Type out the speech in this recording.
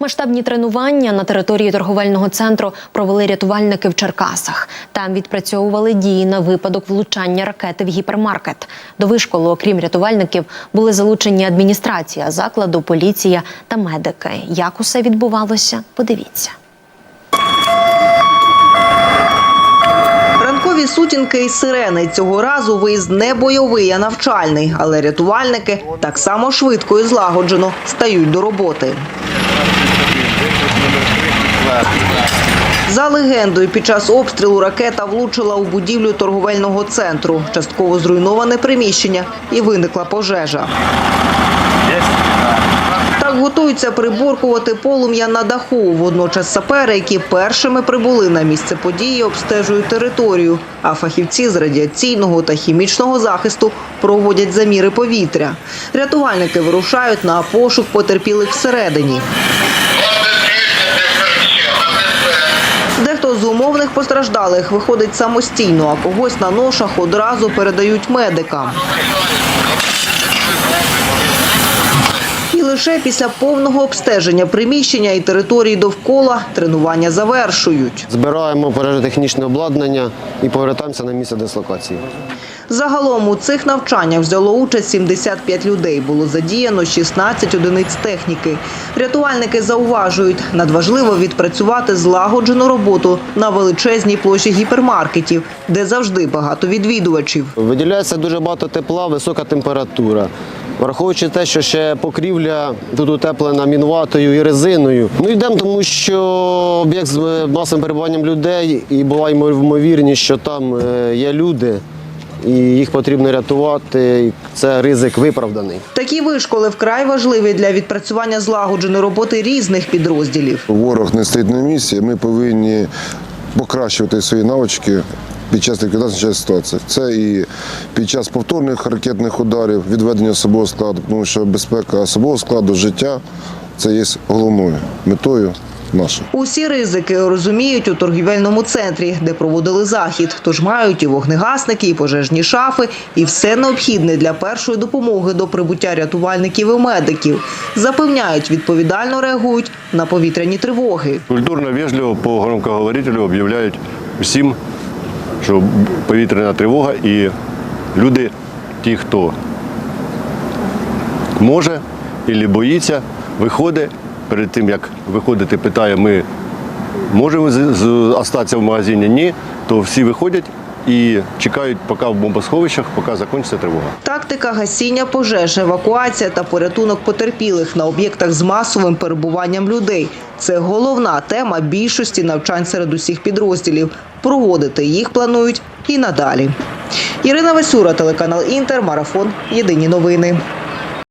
Масштабні тренування на території торговельного центру провели рятувальники в Черкасах. Там відпрацьовували дії на випадок влучання ракети в гіпермаркет. До вишколу, окрім рятувальників, були залучені адміністрація закладу, поліція та медики. Як усе відбувалося? Подивіться. Сутінки і сирени цього разу виїзд не бойовий, а навчальний, але рятувальники так само швидко і злагоджено стають до роботи. За легендою, під час обстрілу ракета влучила у будівлю торговельного центру, частково зруйноване приміщення і виникла пожежа. Готуються приборкувати полум'я на даху. Водночас сапери, які першими прибули на місце події, обстежують територію. А фахівці з радіаційного та хімічного захисту проводять заміри повітря. Рятувальники вирушають на пошук потерпілих всередині. Дехто з умовних постраждалих виходить самостійно, а когось на ношах одразу передають медикам. Лише після повного обстеження приміщення і території довкола тренування завершують. Збираємо пожежотехнічне обладнання і повертаємося на місце дислокації. Загалом у цих навчаннях взяло участь 75 людей. Було задіяно 16 одиниць техніки. Рятувальники зауважують, надважливо відпрацювати злагоджену роботу на величезній площі гіпермаркетів, де завжди багато відвідувачів. Виділяється дуже багато тепла, висока температура. Враховуючи те, що ще покрівля тут утеплена мінватою і резиною. Ну йдемо, тому що об'єкт з масовим перебуванням людей, і була ймовірність, що там е, є люди, і їх потрібно рятувати. і Це ризик виправданий. Такі вишколи вкрай важливі для відпрацювання злагодженої роботи різних підрозділів. Ворог не стоїть на місці. Ми повинні покращувати свої навички під час ліквідації цієї ситуації. Це і під час повторних ракетних ударів, відведення особового складу, тому що безпека особового складу, життя це є головною метою нашою. Усі ризики розуміють у торгівельному центрі, де проводили захід. Тож мають і вогнегасники, і пожежні шафи, і все необхідне для першої допомоги до прибуття рятувальників і медиків. Запевняють, відповідально реагують на повітряні тривоги. Культурно, вежливо по громкоговорителю об'являють всім, що повітряна тривога і люди, ті, хто може або боїться, виходить. Перед тим, як виходити, питає, ми можемо з- з- в магазині? Ні, то всі виходять і чекають, поки в бомбосховищах, поки закінчиться тривога. Тактика гасіння пожеж, евакуація та порятунок потерпілих на об'єктах з масовим перебуванням людей. Це головна тема більшості навчань серед усіх підрозділів. Проводити їх планують і надалі. Ірина Васюра, телеканал Інтер, марафон. Єдині новини.